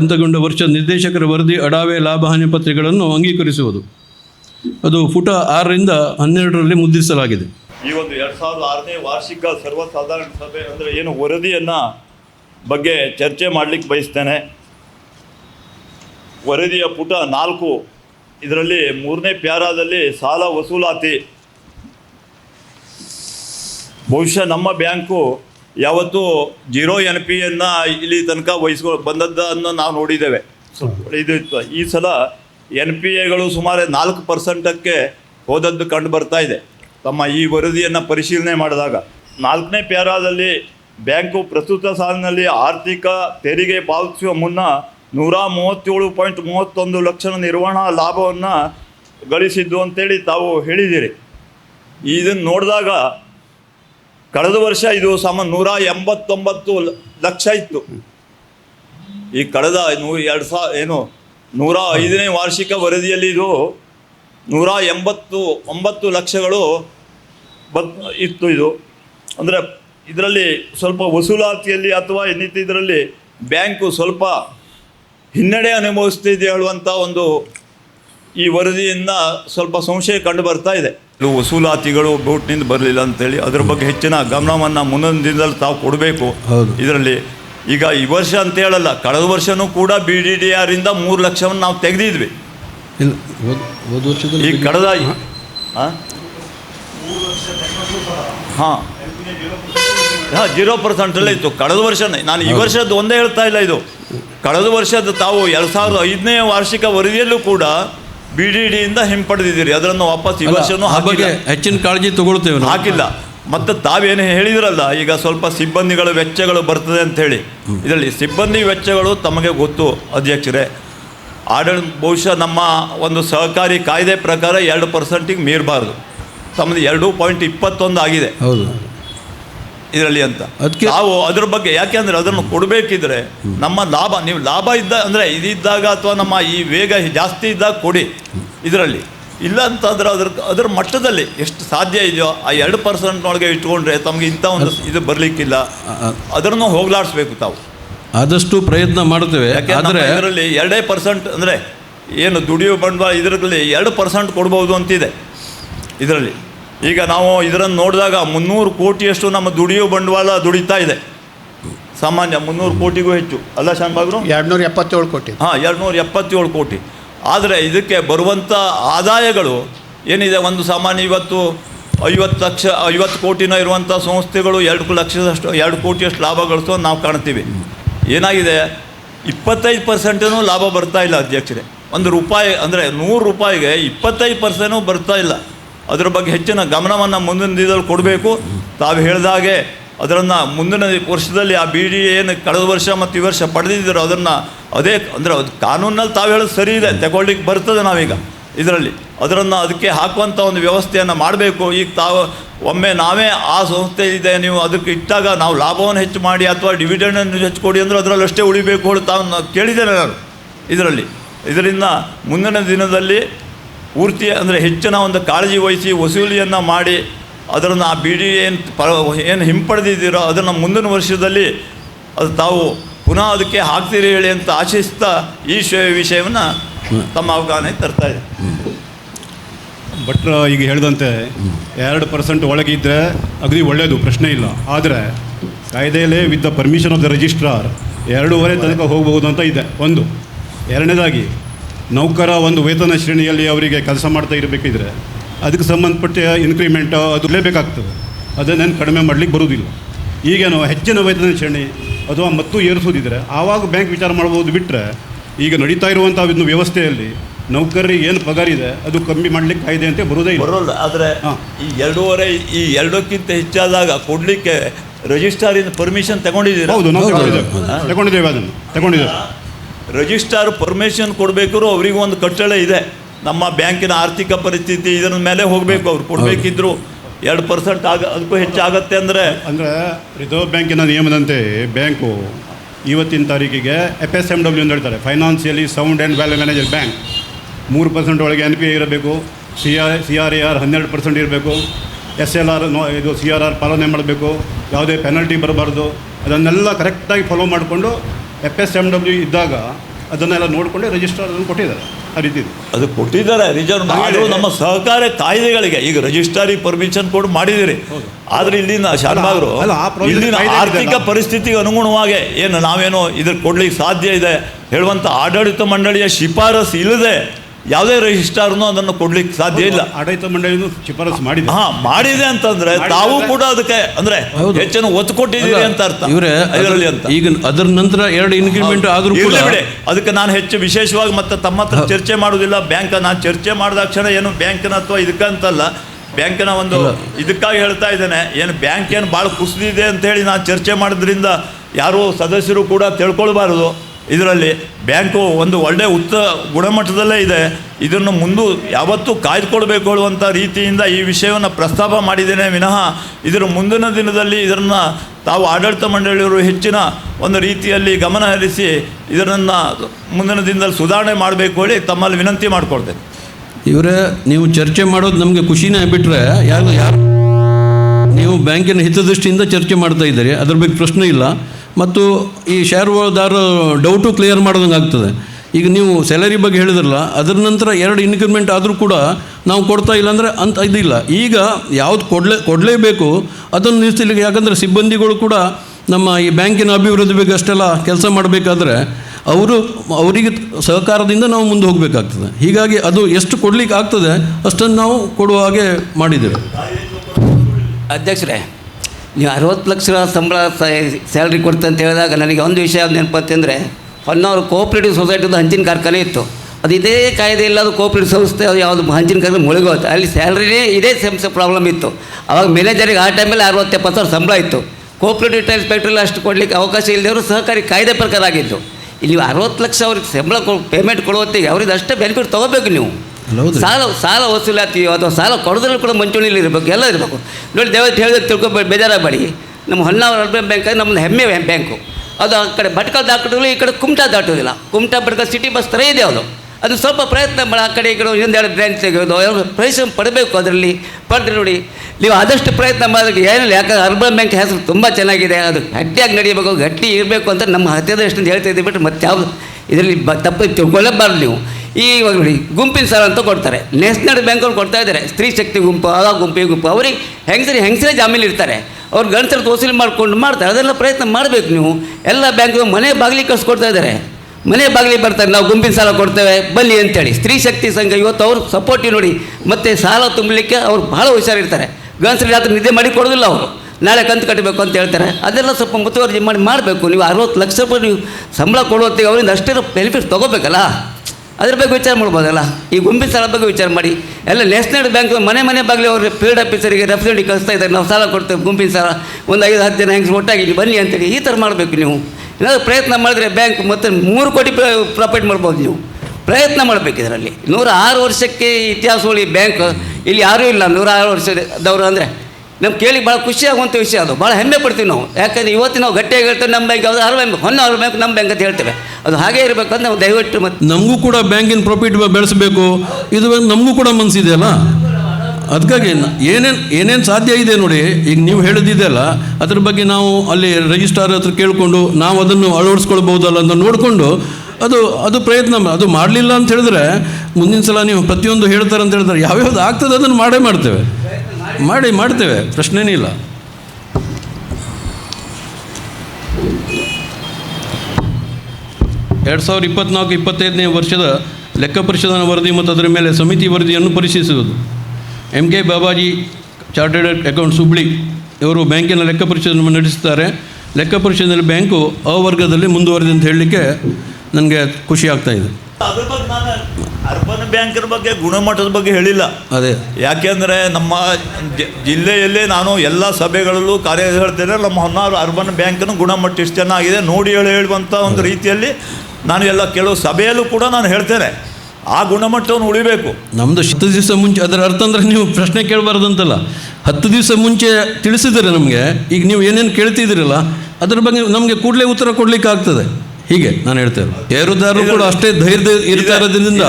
ಅಂತಗೊಂಡ ವರ್ಷ ನಿರ್ದೇಶಕರ ವರದಿ ಅಡಾವೆ ಲಾಭಹಾನಿ ಪತ್ರಗಳನ್ನು ಅಂಗೀಕರಿಸುವುದು. ಅದು ಪುಟ ಆರರಿಂದ ಹನ್ನೆರಡರಲ್ಲಿ ಮುದ್ರಿಸಲಾಗಿದೆ. ಈ ಒಂದು ಎರಡು ಸಾವಿರದ ಆರನೇ ವಾರ್ಷಿಕ ಸರ್ವಸಾಧಾರಣ ಸಭೆ ಅಂದರೆ ಏನು ವರದಿಯನ್ನು ಬಗ್ಗೆ ಚರ್ಚೆ ಮಾಡಲಿಕ್ಕೆ ಬಯಸ್ತೇನೆ. ವರದಿಯ ಪುಟ ನಾಲ್ಕು ಇದರಲ್ಲಿ ಮೂರನೇ ಪ್ಯಾರಾದಲ್ಲಿ ಸಾಲ ವಸೂಲಾತಿ ಬಹುಶಃ ನಮ್ಮ ಬ್ಯಾಂಕು ಯಾವತ್ತೂ ಜೀರೋ ಎನ್ ಪಿ ಎನ್ನು ಇಲ್ಲಿ ತನಕ ವಹಿಸ್ಕೊ ಬಂದದ್ದನ್ನು ನಾವು ನೋಡಿದ್ದೇವೆ. ಸೊ ಇದು ಈ ಸಲ ಎನ್ ಪಿ ಎಗಳು ಸುಮಾರು ನಾಲ್ಕು ಪರ್ಸೆಂಟಕ್ಕೆ ಹೋದದ್ದು ಕಂಡು ಬರ್ತಾ ಇದೆ. ತಮ್ಮ ಈ ವರದಿಯನ್ನು ಪರಿಶೀಲನೆ ಮಾಡಿದಾಗ ನಾಲ್ಕನೇ ಪ್ಯಾರಾದಲ್ಲಿ ಬ್ಯಾಂಕು ಪ್ರಸ್ತುತ ಸಾಲಿನಲ್ಲಿ ಆರ್ಥಿಕ ತೆರಿಗೆ ಪಾವತಿಸುವ ಮುನ್ನ ನೂರ ಮೂವತ್ತೇಳು ಪಾಯಿಂಟ್ ಮೂವತ್ತೊಂದು ಲಕ್ಷ ನಿರ್ವಹಣಾ ಲಾಭವನ್ನು ಗಳಿಸಿದ್ದು ಅಂತೇಳಿ ತಾವು ಹೇಳಿದ್ದೀರಿ. ಇದನ್ನು ನೋಡಿದಾಗ ಕಳೆದ ವರ್ಷ ಇದು ಸಮ ನೂರ ಎಂಬತ್ತೊಂಬತ್ತು ಲಕ್ಷ ಇತ್ತು. ಈ ಕಳೆದ ನೂ ಎರಡು ಸಾ, ಏನು, ನೂರ ಐದನೇ ವಾರ್ಷಿಕ ವರದಿಯಲ್ಲಿ ಇದು ನೂರ ಎಂಬತ್ತು, ಒಂಬತ್ತು ಲಕ್ಷಗಳು ಬತ್, ಇತ್ತು ಇದು. ಅಂದರೆ ಇದರಲ್ಲಿ ಸ್ವಲ್ಪ ವಸೂಲಾತಿಯಲ್ಲಿ ಅಥವಾ ಇನ್ನಿತ ಇದರಲ್ಲಿ ಬ್ಯಾಂಕು ಸ್ವಲ್ಪ ಹಿನ್ನಡೆ ಅನುಭವಿಸ್ತಿದೆ ಹೇಳುವಂಥ ಒಂದು ಈ ವರದಿಯಿಂದ ಸ್ವಲ್ಪ ಸಂಶಯ ಕಂಡು ಬರ್ತಾ ಇದೆ. ವಸೂಲಾತಿಗಳು ಬೋಟ್ನಿಂದ ಬರಲಿಲ್ಲ ಅಂತೇಳಿ ಅದ್ರ ಬಗ್ಗೆ ಹೆಚ್ಚಿನ ಗಮನವನ್ನು ಮುಂದೊಂದು ದಿನದಲ್ಲಿ ತಾವು ಕೊಡಬೇಕು. ಇದರಲ್ಲಿ ಈಗ ಈ ವರ್ಷ ಅಂತ ಹೇಳಲ್ಲ ಕಳೆದ ವರ್ಷನೂ ಕೂಡ ಬಿ ಡಿ ಡಿ ಆರಿಂದ ಮೂರು ಲಕ್ಷವನ್ನು ನಾವು ತೆಗೆದಿದ್ವಿ. ಈ ಕಳೆದ ಹಾಂ. ಹಾಂ. ಹಾಂ ಜೀರೋ ಪರ್ಸೆಂಟಲ್ಲೇ ಇತ್ತು. ಕಳೆದ ವರ್ಷನೇ. ನಾನು ಈ ವರ್ಷದ್ದು ಒಂದೇ ಹೇಳ್ತಾ ಇಲ್ಲ ಇದು. ಕಳೆದ ವರ್ಷದ ತಾವು ಎರಡು ಸಾವಿರದ ಐದನೇ ವಾರ್ಷಿಕ ವರದಿಯಲ್ಲೂ ಕೂಡ ಬಿ ಡಿ ಡಿಯಿಂದ ಹಿಂಪಡೆದಿದ್ದೀರಿ. ಅದನ್ನು ವಾಪಸ್ ಈ ಆ ಬಗ್ಗೆ ಹಾಕಿಲ್ಲ. ಹೆಚ್ಚಿನ ಕಾಳಜಿ ತಗೊಳ್ತೇವೆ ನಾವು. ಹಾಕಿಲ್ಲ. ಮತ್ತು ತಾವೇನು ಹೇಳಿದ್ರಲ್ಲ ಈಗ ಸ್ವಲ್ಪ ಸಿಬ್ಬಂದಿಗಳ ವೆಚ್ಚಗಳು ಬರ್ತದೆ ಅಂತ ಹೇಳಿ. ಇದರಲ್ಲಿ ಸಿಬ್ಬಂದಿ ವೆಚ್ಚಗಳು ತಮಗೆ ಗೊತ್ತು ಅಧ್ಯಕ್ಷರೇ. ಆಡಳಿತ ಬಹುಶಃ ನಮ್ಮ ಒಂದು ಸಹಕಾರಿ ಕಾಯ್ದೆ ಪ್ರಕಾರ ಎರಡು ಪರ್ಸೆಂಟಿಗೆ ಮೀರಬಾರ್ದು. ತಮ್ಮದು ಎರಡು ಪಾಯಿಂಟ್ ಇಪ್ಪತ್ತೊಂದು ಆಗಿದೆ. ಹೌದು. ಇದರಲ್ಲಿ ಅಂತ. ಅದಕ್ಕೆ ನಾವು ಅದ್ರ ಬಗ್ಗೆ ಯಾಕೆ ಅಂದರೆ ಅದನ್ನು ಕೊಡಬೇಕಿದ್ರೆ ನಮ್ಮ ಲಾಭ ನೀವು ಲಾಭ ಇದ್ದ ಅಂದರೆ ಇದಿದ್ದಾಗ ಅಥವಾ ನಮ್ಮ ಈ ವೇಗ ಜಾಸ್ತಿ ಇದ್ದಾಗ ಕೊಡಿ ಇದರಲ್ಲಿ. ಇಲ್ಲ ಅಂತಂದ್ರೆ ಅದ್ರ ಅದ್ರ ಮಟ್ಟದಲ್ಲಿ ಎಷ್ಟು ಸಾಧ್ಯ ಇದೆಯೋ ಆ ಎರಡು ಪರ್ಸೆಂಟ್ನೊಳಗೆ ಇಟ್ಕೊಂಡ್ರೆ ತಮಗೆ ಇಂಥ ಒಂದು ಇದು ಬರಲಿಕ್ಕಿಲ್ಲ. ಅದನ್ನು ಹೋಗ್ಲಾಡಿಸ್ಬೇಕು ತಾವು. ಆದಷ್ಟು ಪ್ರಯತ್ನ ಮಾಡ್ತೇವೆ ಆದರೆ ಇದರಲ್ಲಿ ಎರಡೇ ಪರ್ಸೆಂಟ್ ಅಂದರೆ ಏನು ದುಡಿಯೋ ಬಂಡವಾಳ ಇದರಲ್ಲಿ ಎರಡು ಪರ್ಸೆಂಟ್ ಕೊಡ್ಬೋದು ಅಂತಿದೆ. ಇದರಲ್ಲಿ. ಈಗ ನಾವು ಇದರನ್ನು ನೋಡಿದಾಗ ಮುನ್ನೂರು ಕೋಟಿಯಷ್ಟು ನಮ್ಮ ದುಡಿಯೋ ಬಂಡವಾಳ ದುಡಿತಾ ಇದೆ. ಸಾಮಾನ್ಯ ಮುನ್ನೂರು ಕೋಟಿಗೂ ಹೆಚ್ಚು. ಅಲ್ಲ ಶಾನ್ಭಾಗ್ರು ಎರಡು ನೂರ ಎಪ್ಪತ್ತೇಳು ಕೋಟಿ. ಹಾಂ ಎರಡು ನೂರ ಎಪ್ಪತ್ತೇಳು ಕೋಟಿ. ಆದರೆ ಇದಕ್ಕೆ ಬರುವಂಥ ಆದಾಯಗಳು ಏನಿದೆ? ಒಂದು ಸಾಮಾನ್ಯ ಇವತ್ತು ಐವತ್ತು ಲಕ್ಷ ಐವತ್ತು ಕೋಟಿನ ಇರುವಂಥ ಸಂಸ್ಥೆಗಳು ಎರಡು ಲಕ್ಷದಷ್ಟು ಎರಡು ಕೋಟಿಯಷ್ಟು ಲಾಭ ಗಳಿಸೋ ನಾವು ಕಾಣ್ತೀವಿ. ಏನಾಗಿದೆ? ಇಪ್ಪತ್ತೈದು ಪರ್ಸೆಂಟೂ ಲಾಭ ಬರ್ತಾ ಇಲ್ಲ ಅಧ್ಯಕ್ಷರೇ. ಒಂದು ರೂಪಾಯಿ ಅಂದರೆ ನೂರು ರೂಪಾಯಿಗೆ ಇಪ್ಪತ್ತೈದು ಪರ್ಸೆಂಟು ಬರ್ತಾ ಇಲ್ಲ. ಅದ್ರ ಬಗ್ಗೆ ಹೆಚ್ಚಿನ ಗಮನವನ್ನು ಮುಂದಿನ ದಿನದಲ್ಲಿ ಕೊಡಬೇಕು. ತಾವು ಹೇಳಿದಾಗೆ ಅದರನ್ನು ಮುಂದಿನ ವರ್ಷದಲ್ಲಿ ಆ ಬಿ ಡಿ ಏನು ಕಳೆದ ವರ್ಷ ಮತ್ತು ಈ ವರ್ಷ ಪಡೆದಿದ್ದರು ಅದನ್ನು ಅದೇ ಅಂದರೆ ಅದು ಕಾನೂನಲ್ಲಿ ತಾವು ಹೇಳೋದು ಸರಿ ಇದೆ, ತಗೊಳ್ಳಿಕ್ಕೆ ಬರ್ತದೆ ನಾವೀಗ ಇದರಲ್ಲಿ. ಅದನ್ನು ಅದಕ್ಕೆ ಹಾಕುವಂಥ ಒಂದು ವ್ಯವಸ್ಥೆಯನ್ನು ಮಾಡಬೇಕು. ಈಗ ತಾವು ಒಮ್ಮೆ ನಾವೇ ಆ ಸಂಸ್ಥೆ ಇದೆ, ನೀವು ಅದಕ್ಕೆ ಇಟ್ಟಾಗ ನಾವು ಲಾಭವನ್ನು ಹೆಚ್ಚು ಮಾಡಿ ಅಥವಾ ಡಿವಿಡೆಂಡನ್ನು ಹೆಚ್ಚು ಕೊಡಿ ಅಂದರೆ ಅದರಲ್ಲಿ ಅಷ್ಟೇ ಉಳಿಬೇಕು ತಾವು ಕೇಳಿದ್ದೇನೆ ನಾನು ಇದರಲ್ಲಿ. ಇದರಿಂದ ಮುಂದಿನ ದಿನದಲ್ಲಿ ಪೂರ್ತಿ ಅಂದರೆ ಹೆಚ್ಚಿನ ಒಂದು ಕಾಳಜಿ ವಹಿಸಿ ವಸೂಲಿಯನ್ನು ಮಾಡಿ ಅದನ್ನು ಆ ಬಿ ಡಿ ಏನು ಪ ಏನು ಹಿಂಪಡೆದಿದ್ದೀರೋ ಅದನ್ನು ಮುಂದಿನ ವರ್ಷದಲ್ಲಿ ಅದು ತಾವು ಪುನಃ ಅದಕ್ಕೆ ಹಾಕ್ತೀರಿ ಹೇಳಿ ಅಂತ ಆಶಿಸ್ತಾ ಈ ವಿಷಯವನ್ನು ತಮ್ಮ ಅವಗಾಹನೆ ತರ್ತಾ ಇದೆ. ಬಟ್ ಈಗ ಹೇಳಿದಂತೆ ಎರಡು ಪರ್ಸೆಂಟ್ ಒಳಗೆ ಇದ್ದರೆ ಅಗದಿ ಒಳ್ಳೆಯದು ಪ್ರಶ್ನೆ ಇಲ್ಲ. ಆದರೆ ಕಾಯ್ದೆಯಲ್ಲೇ with the permission of the registrar ಎರಡೂವರೆ ತನಕ ಹೋಗಬಹುದು ಅಂತ ಇದೆ. ಒಂದು. ಎರಡನೇದಾಗಿ ನೌಕರ ಒಂದು ವೇತನ ಶ್ರೇಣಿಯಲ್ಲಿ ಅವರಿಗೆ ಕೆಲಸ ಮಾಡ್ತಾ ಇರಬೇಕಿದ್ರೆ ಅದಕ್ಕೆ ಸಂಬಂಧಪಟ್ಟ ಇನ್ಕ್ರಿಮೆಂಟ್ ಅದು ಬೇಕಾಗ್ತದೆ ಅದನ್ನೇನು ಕಡಿಮೆ ಮಾಡಲಿಕ್ಕೆ ಬರುವುದಿಲ್ಲ. ಈಗೇನು ಹೆಚ್ಚಿನ ವೇತನ ಶ್ರೇಣಿ ಅಥವಾ ಮತ್ತು ಏರಿಸೋದಿದ್ರೆ ಆವಾಗ ಬ್ಯಾಂಕ್ ವಿಚಾರ ಮಾಡ್ಬೋದು ಬಿಟ್ಟರೆ ಈಗ ನಡೀತಾ ಇರುವಂಥ ಒಂದು ವ್ಯವಸ್ಥೆಯಲ್ಲಿ ನೌಕರರಿಗೆ ಏನು ಪಗಾರ ಇದೆ ಅದು ಕಮ್ಮಿ ಮಾಡಲಿಕ್ಕೆ ಕಾಯ್ದೆ ಅಂತ ಬರೋದೇ ಇಲ್ಲ. ಬರೋಲ್ಲ ಆದರೆ ಹಾ. ಈ ಎರಡೂವರೆ ಈ ಎರಡಕ್ಕಿಂತ ಹೆಚ್ಚಾದಾಗ ಕೊಡಲಿಕ್ಕೆ ರಿಜಿಸ್ಟ್ರಾರಿಂದ ಪರ್ಮಿಷನ್ ತಗೊಂಡಿದ್ದೀರಾ? ಹೌದು ನಾವು ಹೌದು. ತಗೊಂಡಿದ್ದೇವೆ ಅದನ್ನು ತಗೊಂಡಿದ್ದೇವೆ. ರಿಜಿಸ್ಟ್ರಾರ್ ಪರ್ಮಿಷನ್ ಕೊಡಬೇಕಾದ್ರೂ ಅವರಿಗೆ ಒಂದು ಕಟ್ಟಳೆ ಇದೆ. ನಮ್ಮ ಬ್ಯಾಂಕಿನ ಆರ್ಥಿಕ ಪರಿಸ್ಥಿತಿ ಇದರ ಮೇಲೆ ಹೋಗಬೇಕು ಅವ್ರು. ಕೊಡಬೇಕಿದ್ರು ಎರಡು ಪರ್ಸೆಂಟ್ ಆಗ ಅದಕ್ಕೂ ಹೆಚ್ಚಾಗತ್ತೆ ಅಂದರೆ ಅಂದರೆ ರಿಸರ್ವ್ ಬ್ಯಾಂಕಿನ ನಿಯಮದಂತೆ ಬ್ಯಾಂಕು ಇವತ್ತಿನ ತಾರೀಕಿಗೆ ಎಫ್ ಎಸ್ ಎಂ ಡಬ್ಲ್ಯೂ ಅಂತ ಹೇಳ್ತಾರೆ. Financially sound and value manager bank ಮೂರು ಪರ್ಸೆಂಟ್ ಒಳಗೆ ಎನ್ ಪಿ ಇರಬೇಕು. C R C R A R ಹನ್ನೆರಡು ಪರ್ಸೆಂಟ್ ಇರಬೇಕು. ಎಸ್ ಎಲ್ ಆರ್ ಇದು ಸಿ ಆರ್ ಆರ್ ಪಾಲನೆ ಮಾಡಬೇಕು. ಯಾವುದೇ ಪೆನಲ್ಟಿ ಬರಬಾರ್ದು. ಅದನ್ನೆಲ್ಲ ಕರೆಕ್ಟಾಗಿ ಫಾಲೋ ಮಾಡಿಕೊಂಡು ಎಫ್ ಎಸ್ ಎಂ ಡಬ್ಲ್ಯೂ ಇದ್ದಾಗ ಅದನ್ನೆಲ್ಲ ನೋಡಿಕೊಂಡು ರಿಜಿಸ್ಟರ್ ಅದನ್ನು ಕೊಟ್ಟಿದ್ದಾರೆ. ಆ ರೀತಿ ಅದು ಕೊಟ್ಟಿದ್ದಾರೆ ರಿಜರ್ವ್ ಮಾಡಿದ್ರು ನಮ್ಮ ಸಹಕಾರ ಕಾಯ್ದೆಗಳಿಗೆ. ಈಗ ರಿಜಿಸ್ಟ್ರಾರಿಗೆ ಪರ್ಮಿಷನ್ ಕೊಡು ಮಾಡಿದಿರಿ ಆದ್ರೆ ಇಲ್ಲಿನ provision ಇಲ್ಲಿನ ಆರ್ಥಿಕ ಪರಿಸ್ಥಿತಿಗೆ ಅನುಗುಣವಾಗಿ ಏನು ನಾವೇನೋ ಇದ್ರ ಕೊಡ್ಲಿಕ್ಕೆ ಸಾಧ್ಯ ಇದೆ. ಹೇಳುವಂಥ ಆಡಳಿತ ಮಂಡಳಿಯ ಶಿಫಾರಸು ಇಲ್ಲದೆ ಯಾವುದೇ ರಿಜಿಸ್ಟಾರ್ನು ಅದನ್ನು ಕೊಡ್ಲಿಕ್ಕೆ ಸಾಧ್ಯ ಇಲ್ಲ. ಆಡಳಿತ ಮಂಡಳಿನೂ ಶಿಫಾರಸು ಮಾಡಿದೆ. ಹಾ ಮಾಡಿದೆ ಅಂತಂದ್ರೆ ತಾವು ಕೂಡ ಅದಕ್ಕೆ ಅಂದ್ರೆ ಹೆಚ್ಚನ್ನು ಹೆಚ್ಚಿನ ಒತ್ತು ಕೊಟ್ಟಿದ್ದೀರಿ ಅಂತ ಅರ್ಥ. ಇವರೇ ಅದರಲ್ಲಿ ಅಂತ. ಈಗ ಅದರ ನಂತರ ಎರಡು ಇನ್ಕ್ರಿಮೆಂಟ್ ಆದರೂ ಕೂಡ ಬಿಡಿ. ಅದಕ್ಕೆ ನಾನು ಹೆಚ್ಚು ವಿಶೇಷವಾಗಿ ಮತ್ತೆ ತಮ್ಮ ಹತ್ರ ಚರ್ಚೆ ಮಾಡೋದಿಲ್ಲ ಬ್ಯಾಂಕ್ ನಾನು ಚರ್ಚೆ ಮಾಡಿದಾಕ್ಷಣ ಏನು ಬ್ಯಾಂಕಿನ ಅಥವಾ ಇದಕ್ಕಂತಲ್ಲ ಬ್ಯಾಂಕಿನ ಒಂದು ಇದಕ್ಕಾಗಿ ಹೇಳ್ತಾ ಇದ್ದೇನೆ. ಏನು ಬ್ಯಾಂಕ್ ಏನು ಭಾಳ ಕುಸಿದಿದೆ ಅಂತ ಹೇಳಿ ನಾನು ಚರ್ಚೆ ಮಾಡೋದ್ರಿಂದ ಯಾರು ಸದಸ್ಯರು ಕೂಡ ತಿಳ್ಕೊಳ್ಬಾರ್ದು. ಇದರಲ್ಲಿ ಬ್ಯಾಂಕು ಒಂದು ಒಳ್ಳೆಯ ಉತ್ತ ಗುಣಮಟ್ಟದಲ್ಲೇ ಇದೆ. ಇದನ್ನು ಮುಂದೆ ಯಾವತ್ತೂ ಕಾಯ್ದುಕೊಳ್ಬೇಕು ಅನ್ನುವಂಥ ರೀತಿಯಿಂದ ಈ ವಿಷಯವನ್ನು ಪ್ರಸ್ತಾಪ ಮಾಡಿದ್ದೇನೆ. ವಿನಃ ಇದರ ಮುಂದಿನ ದಿನದಲ್ಲಿ ಇದನ್ನು ತಾವು ಆಡಳಿತ ಮಂಡಳಿಯವರು ಹೆಚ್ಚಿನ ಒಂದು ರೀತಿಯಲ್ಲಿ ಗಮನ ಹರಿಸಿ ಇದನ್ನು ಮುಂದಿನ ದಿನದಲ್ಲಿ ಸುಧಾರಣೆ ಮಾಡಬೇಕು ಹೇಳಿ ತಮ್ಮಲ್ಲಿ ವಿನಂತಿ ಮಾಡಿಕೊಳ್ತೇನೆ. ಇವರೇ, ನೀವು ಚರ್ಚೆ ಮಾಡೋದು ನಮಗೆ ಖುಷಿನೇ ಬಿಟ್ಟರೆ ಯಾರು ಯಾರು ನೀವು ಬ್ಯಾಂಕಿನ ಹಿತದೃಷ್ಟಿಯಿಂದ ಚರ್ಚೆ ಮಾಡ್ತಾ ಇದ್ದೀರಿ. ಅದ್ರ ಬಗ್ಗೆ ಪ್ರಶ್ನೆ ಇಲ್ಲ. ಮತ್ತು ಈ ಷೇರುದಾರ ಡೌಟು ಕ್ಲಿಯರ್ ಮಾಡ್ದಂಗೆ ಆಗ್ತದೆ. ಈಗ ನೀವು ಸ್ಯಾಲರಿ ಬಗ್ಗೆ ಹೇಳಿದ್ರಲ್ಲ, ಅದರ ನಂತರ ಎರಡು ಇನ್ಕ್ರಿಮೆಂಟ್ ಆದರೂ ಕೂಡ ನಾವು ಕೊಡ್ತಾ ಇಲ್ಲ ಅಂದರೆ ಅಂತ ಇದಿಲ್ಲ. ಈಗ ಯಾವ್ದು ಕೊಡಲೇ, ಕೊಡಲೇಬೇಕು, ಅದನ್ನು ನಿಲ್ಲಿಸಲಿಕ್ಕೆ, ಯಾಕಂದರೆ ಸಿಬ್ಬಂದಿಗಳು ಕೂಡ ನಮ್ಮ ಈ ಬ್ಯಾಂಕಿನ ಅಭಿವೃದ್ಧಿ ಬಗ್ಗೆ ಅಷ್ಟೆಲ್ಲ ಕೆಲಸ ಮಾಡಬೇಕಾದ್ರೆ ಅವರು, ಅವರಿಗೆ ಸಹಕಾರದಿಂದ ನಾವು ಮುಂದೆ ಹೋಗಬೇಕಾಗ್ತದೆ. ಹೀಗಾಗಿ ಅದು ಎಷ್ಟು ಕೊಡಲಿಕ್ಕೆ ಆಗ್ತದೆ, ಅಷ್ಟನ್ನು ನಾವು ಕೊಡುವ ಹಾಗೆ ಮಾಡಿದ್ದೇವೆ. ಅಧ್ಯಕ್ಷರೇ ನೀವು ಅರವತ್ತು ಲಕ್ಷ ಸಂಬಳ ಸ್ಯಾಲ್ರಿ ಕೊಡ್ತಂತ ಹೇಳಿದಾಗ ನನಗೆ ಒಂದು ವಿಷಯ ನೆನಪತ್ತಂದರೆ ಹೊನ್ನಾವರು ಕೋಆಪ್ರೇಟಿವ್ ಸೊಸೈಟಿದು ಹಂಚಿನ ಕಾರ್ಖಾನೆ ಇತ್ತು. ಅದು ಇದೇ ಕಾಯ್ದೆ ಇಲ್ಲ ಅದು ಕೋಆಪ್ರೇಟಿವ್ ಸಂಸ್ಥೆ, ಅದು ಯಾವುದು ಹಂಚಿನ ಕಾರ್ಖಾನೆ ಮುಳುಗೋತ್ತೆ ಅಲ್ಲಿ ಸ್ಯಾಲ್ರಿನೇ ಇದೇ ಸಮಸ್ಯೆ ಪ್ರಾಬ್ಲಮ್ ಇತ್ತು. ಅವಾಗ ಮ್ಯಾನೇಜರಿಗೆ ಆ ಟೈಮಲ್ಲಿ ಅರವತ್ತು, ಎಪ್ಪತ್ತು ಸಾವಿರ ಸಂಬಳ ಇತ್ತು. ಕೋಆಪ್ರೇಟಿವ್ ಟೈಲ್ಸ್ ಫ್ಯಾಕ್ಟ್ರಿಲಿ ಅಷ್ಟು ಕೊಡಲಿಕ್ಕೆ ಅವಕಾಶ ಇಲ್ಲದವರು ಸಹಕಾರಿ ಕಾಯ್ದೆ ಪ್ರಕಾರ ಆಗಿದ್ದು. ಇಲ್ಲಿ ಅರವತ್ತು ಲಕ್ಷ ಅವ್ರಿಗೆ ಸಂಬಳ ಕೊ ಪೇಮೆಂಟ್ ಕೊಡುವತ್ತಿಗೆ ಅವ್ರಿಗೆ ಅಷ್ಟೇ ಬೆನಿಫಿಟ್ ತೊಗೋಬೇಕು ನೀವು. ಸಾಲ ಸಾಲ ವಸೂಲಾತಿ ಅಥವಾ ಸಾಲ ಕೊಡೋದ್ರಲ್ಲಿ ಕೂಡ ಮುಂಚೂಣಿಯಲ್ಲಿ ಇರಬೇಕು, ಎಲ್ಲ ಇರಬೇಕು. ನೋಡಿ ದೇವ್ರ ಹೇಳಿದ್ರೆ ತಿಳ್ಕೊಬೇಡಿ ಬೇಜಾರಾಗಬೇಡಿ. ನಮ್ಮ ಹೊನ್ನಾವರ ಅರ್ಬನ್ ಬ್ಯಾಂಕ್ ನಮ್ಮದು ಹೆಮ್ಮೆ ಬ್ಯಾಂಕು ಅದು ಆ ಕಡೆ ಭಟ್ಕಲ್ ದಾಟೋದಿಲ್ಲ ಈ ಕಡೆ ಕುಮಟಾ ದಾಟೋದಿಲ್ಲ ಕುಮಟಾ ಭಟ್ಕಲ್ ಸಿಟಿ ಬಸ್ ಥರ ಇದೆ ಅದು. ಅದು ಸ್ವಲ್ಪ ಪ್ರಯತ್ನ ಮಾಡಿ ಆ ಕಡೆ ಈ ಕಡೆ ಒಂದೆರಡು ಬ್ರ್ಯಾಂಚ್ ತೆಗೆಯೋದು, ಅವರು ಪರಿಶ್ರಮ ಪಡಬೇಕು ಅದರಲ್ಲಿ. ಪಡೆದ್ರೆ ನೋಡಿ, ನೀವು ಆದಷ್ಟು ಪ್ರಯತ್ನ ಮಾಡೋದಕ್ಕೆ ಏನಿಲ್ಲ, ಯಾಕಂದ್ರೆ ಅರ್ಬನ್ ಬ್ಯಾಂಕ್ ಹೆಸರು ತುಂಬ ಚೆನ್ನಾಗಿದೆ, ಅದು ಗಟ್ಟಿಯಾಗಿ ನಡೀಬೇಕು ಗಟ್ಟಿ ಇರಬೇಕು ಅಂತ ನಮ್ಮ ಹತ್ತಿರದ ಹೇಳ್ತಾ ಇದ್ದೀವಿ ಬಿಟ್ಟು ಮತ್ತೆ ಯಾವುದು ಇದರಲ್ಲಿ ಬ ತಪ್ಪು ತಿಳ್ಕೊಳ್ಳೇಬಾರ್ದು ನೀವು. ಈ ಇವಾಗ ನೋಡಿ, ಗುಂಪಿನ ಸಾಲ ಅಂತ ಕೊಡ್ತಾರೆ. ನ್ಯಾಷನಲ್ ಬ್ಯಾಂಕಲ್ಲಿ ಕೊಡ್ತಾ ಇದ್ದಾರೆ. ಸ್ತ್ರೀ ಶಕ್ತಿ ಗುಂಪು ಆ ಗುಂಪು, ಈ ಗುಂಪು. ಅವ್ರಿಗೆ ಹೆಂಗಸರಿ ಹೆಂಗಸರೇ ಜಾಮೀನು ಇರ್ತಾರೆ. ಅವ್ರು ಗಂಡಸರು ವಸೂಲಿ ಮಾಡ್ಕೊಂಡು ಮಾಡ್ತಾರೆ. ಅದೆಲ್ಲ ಪ್ರಯತ್ನ ಮಾಡಬೇಕು ನೀವು. ಎಲ್ಲ ಬ್ಯಾಂಕ್ಗಳು ಮನೆ ಬಾಗಿಲಿಗೆ ಕಳ್ಸಿಕೊಡ್ತಾ ಇದ್ದಾರೆ. ಮನೆ ಬಾಗಿಲಿಗೆ ಬರ್ತಾರೆ. ನಾವು ಗುಂಪಿನ ಸಾಲ ಕೊಡ್ತೇವೆ, ಬನ್ನಿ ಅಂತೇಳಿ. ಸ್ತ್ರೀ ಶಕ್ತಿ ಸಂಘ ಇವತ್ತು ಅವ್ರು ಸಪೋರ್ಟಿವ್ ನೋಡಿ, ಮತ್ತು ಸಾಲ ತುಂಬಲಿಕ್ಕೆ ಅವ್ರು ಭಾಳ ಹುಷಾರಿರ್ತಾರೆ. ಗಂಡಸರಿಗೆ ರಾತ್ರಿ ನಿದ್ದೆ ಮಾಡಿ ಕೊಡೋದಿಲ್ಲ ಅವರು. ನಾಳೆ ಕಂತು ಕಟ್ಟಬೇಕು ಅಂತ ಹೇಳ್ತಾರೆ. ಅದೆಲ್ಲ ಸ್ವಲ್ಪ ಮುತುವರ್ಜಿ ಮಾಡಿ ಮಾಡಬೇಕು. ನೀವು ಅರವತ್ತು ಲಕ್ಷ ರೂಪಾಯಿ ನೀವು ಸಂಬಳ ಕೊಡುವತ್ತಿಗೆ ಅವರಿಂದ ಅಷ್ಟೇ ಬೆನಿಫಿಟ್ ತೊಗೋಬೇಕಲ್ಲ? ಅದ್ರ ಬಗ್ಗೆ ವಿಚಾರ ಮಾಡ್ಬೋದಲ್ಲ? ಈ ಗುಂಪಿನ ಸಾಲ ಬಗ್ಗೆ ವಿಚಾರ ಮಾಡಿ. ಎಲ್ಲ ನ್ಯಾಷನಲ್ ಬ್ಯಾಂಕ್ ಮನೆ ಮನೆ ಬಾಗಿಲು ಅವರು ಫೀಲ್ಡ್ ಆಫೀಸರಿಗೆ ರೆಫ್ರಿಜರೇಟರ್ ಕಳಿಸ್ತಾ ಇದ್ದಾರೆ. ನಾವು ಸಾಲ ಕೊಡ್ತೇವೆ ಗುಂಪಿನ ಸಾಲ. ಒಂದು ಐದು, ಹತ್ತು ಜನ ಹೆಂಗೆ ಒಟ್ಟಾಗಿ ಬನ್ನಿ ಅಂತೇಳಿ ಈ ಥರ ಮಾಡಬೇಕು ನೀವು. ಏನಾದರೂ ಪ್ರಯತ್ನ ಮಾಡಿದ್ರೆ ಬ್ಯಾಂಕ್ ಮತ್ತೆ ಮೂರು ಕೋಟಿ ಪ್ರಾಫಿಟ್ ಮಾಡ್ಬೋದು ನೀವು. ಪ್ರಯತ್ನ ಮಾಡಬೇಕು ಇದರಲ್ಲಿ. ನೂರ ಆರು ವರ್ಷಕ್ಕೆ ಇತಿಹಾಸಗಳು ಈ ಬ್ಯಾಂಕ್. ಇಲ್ಲಿ ಯಾರೂ ಇಲ್ಲ. ನೂರ ಆರು ವರ್ಷದವರು ಅಂದರೆ ನಮ್ಗೆ ಕೇಳಿ ಭಾಳ ಖುಷಿ ಆಗುವಂಥ ವಿಷಯ ಅದು. ಭಾಳ ಹೆಮ್ಮೆ ಪಡ್ತೀವಿ ನಾವು. ಯಾಕಂದರೆ ಇವತ್ತು ನಾವು ಗಟ್ಟಿಯಾಗಿ ಹೇಳ್ತೇವೆ, ನಮ್ಮ ಬ್ಯಾಂಕ್ ಯಾವುದು ಅರ್ವ ಬ್ಯಾಂಕ್, ಹೊನ್ನ ಅವ್ರ ಬ್ಯಾಂಕ್, ನಮ್ಮ ಬ್ಯಾಂಕ್ ಅಂತ ಹೇಳ್ತೇವೆ. ಅದು ಹಾಗೆ ಅಂತ ನಾವು ದಯವಿಟ್ಟು ಮತ್ತೆ ನಮಗೂ ಕೂಡ ಬ್ಯಾಂಕಿನ ಪ್ರಾಫಿಟ್ ಬೆಳೆಸಬೇಕು. ಇದು ನಮಗೂ ಕೂಡ ಮನಸ್ಸಿದೆಯಲ್ಲ ಅದಕ್ಕಾಗಿ ಏನೇನು ಏನೇನು ಸಾಧ್ಯ ಇದೆ ನೋಡಿ, ಈಗ ನೀವು ಹೇಳಿದಿದೆಯಲ್ಲ ಅದ್ರ ಬಗ್ಗೆ ನಾವು ಅಲ್ಲಿ ರಿಜಿಸ್ಟ್ರಾರ್ ಹತ್ರ ಕೇಳಿಕೊಂಡು ನಾವು ಅದನ್ನು ಅಳವಡಿಸ್ಕೊಳ್ಬಹುದಲ್ಲ ಅಂತ ನೋಡಿಕೊಂಡು ಅದು ಅದು ಪ್ರಯತ್ನ ಅದು ಮಾಡಲಿಲ್ಲ ಅಂತ ಹೇಳಿದ್ರೆ ಮುಂದಿನ ಸಲ ನೀವು ಪ್ರತಿಯೊಂದು ಹೇಳ್ತಾರೆ ಅಂತ ಹೇಳಿದ್ರೆ ಯಾವ್ಯಾವ್ದು ಆಗ್ತದೆ ಅದನ್ನು ಮಾಡೇ ಮಾಡ್ತೇವೆ. ಮಾಡಿ, ಮಾಡ್ತೇವೆ ಪ್ರಶ್ನೆನೇ ಇಲ್ಲ ಎರಡು ಸಾವಿರದ ಇಪ್ಪತ್ನಾಲ್ಕು, ಇಪ್ಪತ್ತೈದನೇ ವರ್ಷದ ಲೆಕ್ಕ ಪರಿಶೋಧನಾ ವರದಿ ಮತ್ತು ಅದರ ಮೇಲೆ ಸಮಿತಿ ವರದಿಯನ್ನು ಪರಿಶೀಲಿಸುವುದು. M K Babaji, chartered accountants Hubli, ಇವರು ಬ್ಯಾಂಕಿನ ಲೆಕ್ಕ ಪರಿಶೋಧನೆ ನಡೆಸುತ್ತಾರೆ. ಲೆಕ್ಕ ಪರಿಶೋಧನೆಯಲ್ಲಿ ಬ್ಯಾಂಕು ಅವರ್ಗದಲ್ಲಿ ಮುಂದುವರೆದಿದೆ ಅಂತ ಹೇಳಲಿಕ್ಕೆ ನನಗೆ ಖುಷಿ ಆಗ್ತಾ ಅರ್ಬನ್ ಬ್ಯಾಂಕಿನ ಬಗ್ಗೆ ಗುಣಮಟ್ಟದ ಬಗ್ಗೆ ಹೇಳಿಲ್ಲ. ಅದೇ. ಯಾಕೆಂದರೆ ನಮ್ಮ ಜಿಲ್ಲೆಯಲ್ಲಿ ನಾನು ಎಲ್ಲ ಸಭೆಗಳಲ್ಲೂ ಕಾರ್ಯ ಹೇಳ್ತೇನೆ ನಮ್ಮ ಹೊನ್ನಾರು ಅರ್ಬನ್ ಬ್ಯಾಂಕಿನ ಗುಣಮಟ್ಟ ಇಷ್ಟು ಚೆನ್ನಾಗಿದೆ ನೋಡಿ ಹೇಳಿ ಹೇಳುವಂಥ ಒಂದು ರೀತಿಯಲ್ಲಿ ನಾನು ಎಲ್ಲ ಕೆಲವು ಸಭೆಯಲ್ಲೂ ಕೂಡ ನಾನು ಹೇಳ್ತೇನೆ. ಆ ಗುಣಮಟ್ಟವನ್ನು ಉಳಿಬೇಕು. ನಮ್ಮದು ಹತ್ತು ದಿವಸ ಮುಂಚೆ ಅದರ ಅರ್ಥ ಅಂದ್ರೆ ನೀವು ಪ್ರಶ್ನೆ ಕೇಳಬಾರ್ದಂತಲ್ಲ. ಹತ್ತು ದಿವಸ ಮುಂಚೆ ತಿಳಿಸಿದರೆ ನಮಗೆ ಈಗ ನೀವು ಏನೇನು ಕೇಳ್ತಿದ್ದೀರಲ್ಲ ಅದ್ರ ಬಗ್ಗೆ ನಮಗೆ ಕೂಡಲೇ ಉತ್ತರ ಕೊಡಲಿಕ್ಕೆ ಆಗ್ತದೆ ಹೀಗೆ ನಾನು ಹೇಳ್ತೇನೆ ಏರುದಾರರು ಕೂಡ ಅಷ್ಟೇ ಧೈರ್ಯ ಇರ್ತಾ ಇರೋದ್ರಿಂದ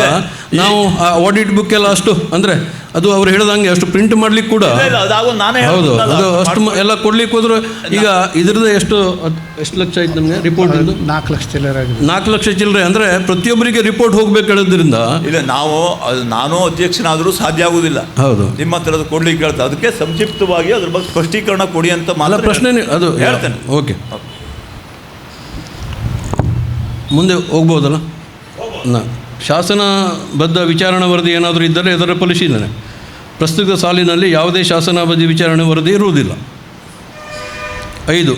ನಾವು ಆ ಆಡಿಟ್ ಬುಕ್ ಎಲ್ಲ ಅಷ್ಟು ಅಂದರೆ ಅದು ಅವ್ರು ಹೇಳ್ದಂಗೆ ಅಷ್ಟು ಪ್ರಿಂಟ್ ಮಾಡ್ಲಿಕ್ಕೆ ಕೂಡ ಇಲ್ಲ, ಇಲ್ಲ, ನಾನೇ ಹೌದು ಅದು ಅಷ್ಟು ಎಲ್ಲ ಕೊಡ್ಲಿಕ್ಕೆ ಹೋದ್ರೆ ಈಗ ಇದ್ರದ್ದು ಎಷ್ಟು ಎಷ್ಟು ಲಕ್ಷ ಆಯ್ತು ನಮಗೆ ರಿಪೋರ್ಟ್ ನಾಲ್ಕು ಲಕ್ಷ ಚಿಲ್ಲರೆ ಆಗಿದೆ. ನಾಲ್ಕು ಲಕ್ಷ ಚಿಲ್ಲರೆ ಅಂದರೆ ಪ್ರತಿಯೊಬ್ಬರಿಗೆ ರಿಪೋರ್ಟ್ ಹೋಗ್ಬೇಕು ಹೇಳೋದ್ರಿಂದ ಇಲ್ಲ ನಾವು ಅದು ನಾನು ಅಧ್ಯಕ್ಷನಾದರೂ ಸಾಧ್ಯ ಆಗುದಿಲ್ಲ. ಹೌದು. ನಿಮ್ಮ ಹತ್ರ ಅದು ಕೊಡ್ಲಿಕ್ಕೆ ಹೇಳ್ತಾ ಅದಕ್ಕೆ ಸಂಕ್ಷಿಪ್ತವಾಗಿ ಅದ್ರ ಬಗ್ಗೆ ಸ್ಪಷ್ಟೀಕರಣ ಕೊಡಿ ಅಂತ ಅಲ್ಲ ಮಾತ್ರ ಪ್ರಶ್ನೆ ಅದು ಹೇಳ್ತೇನೆ. ಓಕೆ. ಮುಂದೆ ಹೋಗ್ಬೋದಲ್ಲ? ನಾ ಶಾಸನಬದ್ಧ ವಿಚಾರಣಾ ವರದಿ ಏನಾದರೂ ಇದ್ದರೆ ಅದರ ಪರಿಶೀಲನೆ. ಪ್ರಸ್ತುತ ಸಾಲಿನಲ್ಲಿ ಯಾವುದೇ ಶಾಸನಬದ್ಧ ವಿಚಾರಣೆ ವರದಿ ಇರುವುದಿಲ್ಲ. ಐದು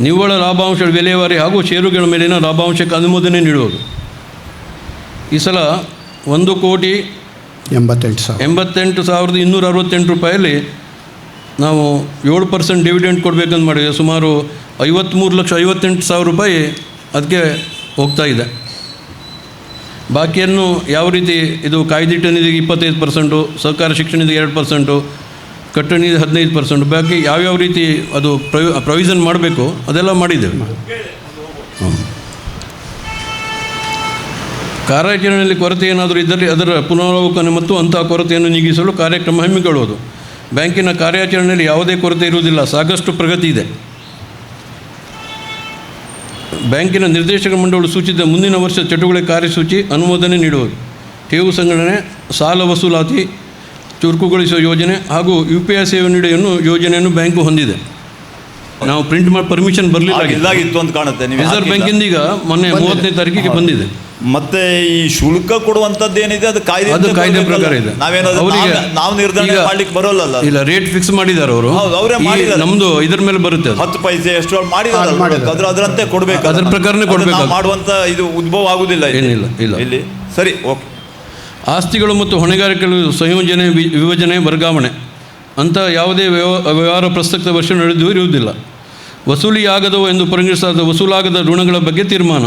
ನಿವ್ವಳ ಲಾಭಾಂಶ ವಿಲೇವಾರಿ ಹಾಗೂ ಷೇರುಗಳ ಮೇಲಿನ ಲಾಭಾಂಶಕ್ಕೆ ಅನುಮೋದನೆ ನೀಡುವುದು. ಈ ಸಲ ಒಂದು ಕೋಟಿ ಎಂಬತ್ತೆಂಟು ಸಾವಿರ. ಎಂಬತ್ತೆಂಟು ಸಾವಿರದ ಇನ್ನೂರ ಅರವತ್ತೆಂಟು ರೂಪಾಯಲ್ಲಿ ನಾವು ಏಳು ಪರ್ಸೆಂಟ್ ಡಿವಿಡೆಂಟ್ ಕೊಡಬೇಕಂತ ಮಾಡಿದ್ವಿ ಸುಮಾರು ಐವತ್ತ್ಮೂರು ಲಕ್ಷ ಐವತ್ತೆಂಟು ಸಾವಿರ ರೂಪಾಯಿ ಅದಕ್ಕೆ ಹೋಗ್ತಾ ಇದೆ. ಬಾಕಿಯನ್ನು ಯಾವ ರೀತಿ ಇದು ಕಾಯ್ದಿಟ್ಟ ನಿಧಿಗೆ ಇಪ್ಪತ್ತೈದು ಪರ್ಸೆಂಟು ಸಹಕಾರ ಶಿಕ್ಷಣ ನಿಧಿಗೆ ಎರಡು ಪರ್ಸೆಂಟು ಕಟ್ಟಡ ನಿಧಿ ಹದಿನೈದು ಪರ್ಸೆಂಟ್, ಬಾಕಿ ಯಾವ್ಯಾವ ರೀತಿ ಅದು ಪ್ರೊವಿ ಪ್ರೊವಿಷನ್ ಮಾಡಬೇಕು ಅದೆಲ್ಲ ಮಾಡಿದ್ದೇವೆ ಹ್ಞೂ ಕಾರ್ಯಾಚರಣೆಯಲ್ಲಿ ಕೊರತೆ ಏನಾದರೂ ಇದ್ದರೆ ಅದರ ಪುನರಾವಲೋಕನೆ ಮತ್ತು ಅಂತಹ ಕೊರತೆಯನ್ನು ನೀಗಿಸಲು ಕಾರ್ಯಕ್ರಮ ಹಮ್ಮಿಕೊಳ್ಳುವುದು. ಬ್ಯಾಂಕಿನ ಕಾರ್ಯಾಚರಣೆಯಲ್ಲಿ ಯಾವುದೇ ಕೊರತೆ ಇರುವುದಿಲ್ಲ, ಸಾಕಷ್ಟು ಪ್ರಗತಿ ಇದೆ. ಬ್ಯಾಂಕಿನ ನಿರ್ದೇಶಕ ಮಂಡಳಿ ಸೂಚಿಸಿದ ಮುಂದಿನ ವರ್ಷ ಚಟುವಟಿಕೆ ಕಾರ್ಯಸೂಚಿ ಅನುಮೋದನೆ ನೀಡುವುದು. ಠೇವು ಸಂಘಟನೆ ಸಾಲ ವಸೂಲಾತಿ, ಚುರುಕುಗೊಳಿಸುವ ಯೋಜನೆ ಹಾಗೂ ಯು ಪಿ ಐ ಸೇವೆ ನೀಡಿಯನ್ನು ಯೋಜನೆಯನ್ನು ಬ್ಯಾಂಕು ಹೊಂದಿದೆ. ನಾವು ಪ್ರಿಂಟ್ ಮಾಡಿ ಪರ್ಮಿಷನ್ ಬರಲಿಲ್ಲ ಇಲ್ಲಾಗಿತ್ತು ಅಂತ ಕಾಣುತ್ತೆ. ನೀವು ರಿಸರ್ವ್. ಬ್ಯಾಂಕಿಂದ ಈಗ ಮೊನ್ನೆ ಮೂವತ್ತನೇ ತಾರೀಕಿಗೆ ಬಂದಿದೆ. ಮತ್ತೆ ಈ ಶುಲ್ಕ ಕೊಡುವಂತದ್ದು ಏನಿದೆ ಅದು ಕಾಯ್ದೆ ಅದು ಕಾಯ್ದೆ ಪ್ರಕಾರ ಇದೆ. ನಾವೇನಾದ್ರು ಅವರಿಗೆ ನಾವು- ನಿರ್ಧಾರ ಮಾಡ್ಲಿಕ್ಕೆ ಬರೋಲ್ಲ ಇಲ್ಲ ರೇಟ್ ಫಿಕ್ಸ್ ಮಾಡಿದ್ದಾರೆ ಅವರು. ಹೌದು, ಅವರೇ ಮಾಡಿದ್ದಾರೆ. ನಮ್ದು ಇದ್ರ ಮೇಲೆ ಬರುತ್ತೆ ಅದು. ಹತ್ತು ಪೈಸೆ ಎಷ್ಟು ಮಾಡಿದ್ದಾರೆ. ಅದ್ರ ಅದರಂತೆ ಕೊಡ್ಬೇಕು. ಅದ್ರ. ಪ್ರಕಾರನೇ ಕೊಡ್ಬೇಕು ನಾವು ಮಾಡುವಂತ ಇದು ಉದ್ಭವ ಆಗುದಿಲ್ಲ. ಏನಿಲ್ಲ, ಇಲ್ಲ. ಇಲ್ಲಿ. ಸರಿ ಓಕೆ. ಆಸ್ತಿಗಳು ಮತ್ತು ಹೊಣೆಗಾರಿಕೆಗಳು ಸಂಯೋಜನೆ ವಿಭಜನೆ ವರ್ಗಾವಣೆ. ಅಂತ ಯಾವುದೇ ವ್ಯವ- ವ್ಯವಹಾರ ಪ್ರಸಕ್ತ ವರ್ಷ ನಡೆದು ಇರುವುದಿಲ್ಲ. ವಸೂಲಿಯಾಗದವು ಎಂದು ಪರಿಗಣಿಸಲಾದ ವಸೂಲಾಗದ ಋಣಗಳ ಬಗ್ಗೆ ತೀರ್ಮಾನ.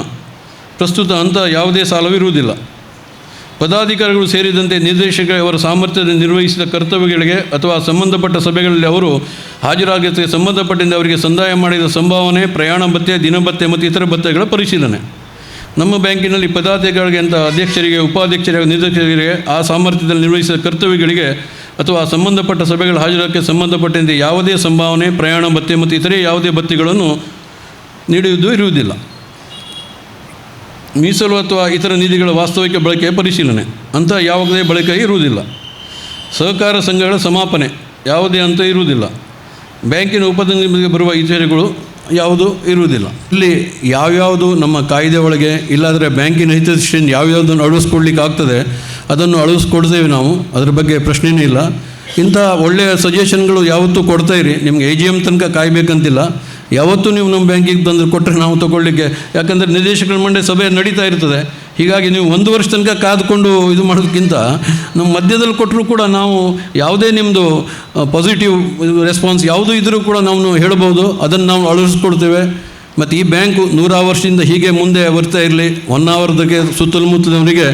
ಪ್ರಸ್ತುತ ಅಂತ ಯಾವುದೇ ಸಾಲವಿರುವುದಿಲ್ಲ. ಪದಾಧಿಕಾರಿಗಳು ಸೇರಿದಂತೆ ನಿರ್ದೇಶಕ ಅವರ ಸಾಮರ್ಥ್ಯದಲ್ಲಿ ನಿರ್ವಹಿಸಿದ ಕರ್ತವ್ಯಗಳಿಗೆ ಅಥವಾ ಸಂಬಂಧಪಟ್ಟ ಸಭೆಗಳಲ್ಲಿ ಅವರು ಹಾಜರಾಗಕ್ಕೆ ಸಂಬಂಧಪಟ್ಟಂತೆ ಅವರಿಗೆ ಸಂದಾಯ ಮಾಡಿದ ಸಂಭಾವನೆ, ಪ್ರಯಾಣ ಭತ್ಯೆ, ದಿನಭತ್ಯೆ ಮತ್ತು ಇತರ ಭತ್ಯೆಗಳ ಪರಿಶೀಲನೆ. ನಮ್ಮ ಬ್ಯಾಂಕಿನಲ್ಲಿ ಪದಾಧಿಕಾರಿಗಳಿಗೆ ಅಂತ ಅಧ್ಯಕ್ಷರಿಗೆ, ಉಪಾಧ್ಯಕ್ಷರಿಗೆ, ನಿರ್ದೇಶಕರಿಗೆ ಆ ಸಾಮರ್ಥ್ಯದಲ್ಲಿ ನಿರ್ವಹಿಸಿದ ಕರ್ತವ್ಯಗಳಿಗೆ ಅಥವಾ ಸಂಬಂಧಪಟ್ಟ ಸಭೆಗಳ ಹಾಜರಕ್ಕೆ ಸಂಬಂಧಪಟ್ಟಂತೆ ಯಾವುದೇ ಸಂಭಾವನೆ, ಪ್ರಯಾಣ ಭತ್ಯೆ ಮತ್ತು ಇತರೆ ಯಾವುದೇ ಭತ್ಯೆಗಳನ್ನು ನೀಡುವುದು ಇರುವುದಿಲ್ಲ. ಮೀಸಲು ಅಥವಾ ಇತರ ನಿಧಿಗಳ ವಾಸ್ತವಿಕ ಬಳಕೆಯ ಪರಿಶೀಲನೆ. ಅಂತ ಯಾವುದೇ ಬಳಕೆ ಇರುವುದಿಲ್ಲ. ಸಹಕಾರ ಸಂಘಗಳ ಸಮಾಪನೆ ಯಾವುದೇ ಅಂತ ಇರುವುದಿಲ್ಲ. ಬ್ಯಾಂಕಿನ ಉಪನಿಗಮಕ್ಕೆ ಬರುವ ಇತರೆಗಳು ಯಾವುದು ಇರುವುದಿಲ್ಲ. ಇಲ್ಲಿ ಯಾವ್ಯಾವುದು ನಮ್ಮ ಕಾಯ್ದೆ ಒಳಗೆ, ಇಲ್ಲಾಂದರೆ ಬ್ಯಾಂಕಿನ ಹಿತದೃಷ್ಟಿಯಿಂದ ಯಾವ್ಯಾವುದನ್ನು ಅಳವಡಿಸ್ಕೊಡ್ಲಿಕ್ಕೆ ಆಗ್ತದೆ, ಅದನ್ನು ಅಳವಡಿಸ್ಕೊಡ್ತೇವೆ ನಾವು, ಅದ್ರ ಬಗ್ಗೆ ಪ್ರಶ್ನೆಯೇ ಇಲ್ಲ. ಇಂಥ ಒಳ್ಳೆಯ ಸಜೆಷನ್ಗಳು ಯಾವತ್ತೂ ಕೊಡ್ತಾ ಇರಿ, ನಿಮ್ಗೆ ಎ ಜಿ ಎಂ ತನಕ ಕಾಯಬೇಕಂತಿಲ್ಲ. ಯಾವತ್ತೂ ನೀವು ನಮ್ಮ ಬ್ಯಾಂಕಿಗೆ ತಂದು ಕೊಟ್ಟರೆ ನಾವು ತಗೊಳ್ಳಿಕ್ಕೆ, ಯಾಕಂದರೆ ನಿರ್ದೇಶಕರ ಮಂಡಳಿ ಸಭೆ ನಡೀತಾ ಇರ್ತದೆ. ಹೀಗಾಗಿ ನೀವು ಒಂದು ವರ್ಷ ತನಕ ಕಾದುಕೊಂಡು ಇದು ಮಾಡೋದಕ್ಕಿಂತ ನಮ್ಮ ಮಧ್ಯದಲ್ಲಿ ಕೊಟ್ಟರೂ ಕೂಡ ನಾವು ಯಾವುದೇ ನಿಮ್ಮದು ಪಾಸಿಟಿವ್ ರೆಸ್ಪಾನ್ಸ್ ಯಾವುದೂ ಇದ್ದರೂ ಕೂಡ ನಾವು ಹೇಳ್ಬೋದು, ಅದನ್ನು ನಾವು ಅಳವಡಿಸ್ಕೊಡ್ತೇವೆ ಮತ್ತು ಈ ಬ್ಯಾಂಕು ನೂರಾರು ವರ್ಷದಿಂದ ಹೀಗೆ ಮುಂದೆ ಬರ್ತಾ ಇರಲಿ. ಒನ್ ಅವರ್ದಾಗೆ ಸುತ್ತಮುತ್ತಲವರಿಗೆ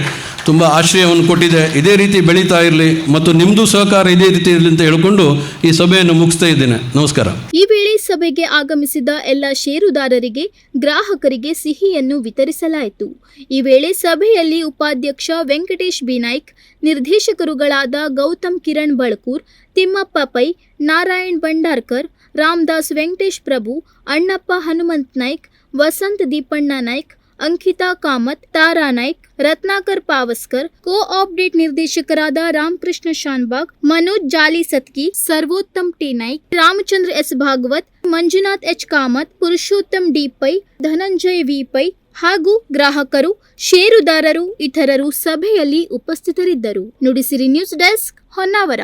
ತುಂಬ ಆಶ್ರಯವನ್ನು ಕೊಟ್ಟಿದೆ. ಇದೇ ರೀತಿ ಬೆಳೀತಾ ಇರಲಿ ಮತ್ತು ನಿಮ್ಮದು ಸಹಕಾರ ಇದೇ ರೀತಿ ಇರಲಿ ಅಂತ ಹೇಳಿಕೊಂಡು ಈ ಸಭೆಯನ್ನು ಮುಗಿಸ್ತಾ ಇದ್ದೇನೆ. ನಮಸ್ಕಾರ. ಈ ವೇಳೆ ಸಭೆಗೆ ಆಗಮಿಸಿದ ಎಲ್ಲ ಷೇರುದಾರರಿಗೆ, ಗ್ರಾಹಕರಿಗೆ ಸಿಹಿಯನ್ನು ವಿತರಿಸಲಾಯಿತು. ಈ ವೇಳೆ ಸಭೆಯಲ್ಲಿ ಉಪಾಧ್ಯಕ್ಷ ವೆಂಕಟೇಶ್ ಬಿನಾಯ್ಕ್ ನಿರ್ದೇಶಕರುಗಳಾದ ಗೌತಮ್ ಕಿರಣ್ ಬಳಕೂರ್, ತಿಮ್ಮಪ್ಪ ಪೈ, ನಾರಾಯಣ್ ಭಂಡಾರ್ಕರ್ ರಾಮದಾಸ್ ವೆಂಕಟೇಶ್ ಪ್ರಭು, ಅಣ್ಣಪ್ಪ ಹನುಮಂತ್ ನಾಯ್ಕ್, ವಸಂತ್ ದೀಪಣ್ಣ ನಾಯ್ಕ್ ಅಂಕಿತಾ ಕಾಮತ್, ತಾರಾ ನಾಯ್ಕ್, ರತ್ನಾಕರ್ ಪಾವಸ್ಕರ್ ಕೋ ಆಪ್ಡೇಟ್ ನಿರ್ದೇಶಕರಾದ ರಾಮಕೃಷ್ಣ ಶಾನ್ಬಾಗ್, ಮನೋಜ್ ಜಾಲಿ ಸತ್ಕಿ, Sarvottam T Naik, Ramachandra S Bhagwat, Manjunath H Kamath, Purushottam D Pai, Dhananjay V Pai ಹಾಗೂ ಗ್ರಾಹಕರು, ಷೇರುದಾರರು, ಇತರರು ಸಭೆಯಲ್ಲಿ ಉಪಸ್ಥಿತರಿದ್ದರು. Nudisiri news desk Honnavar.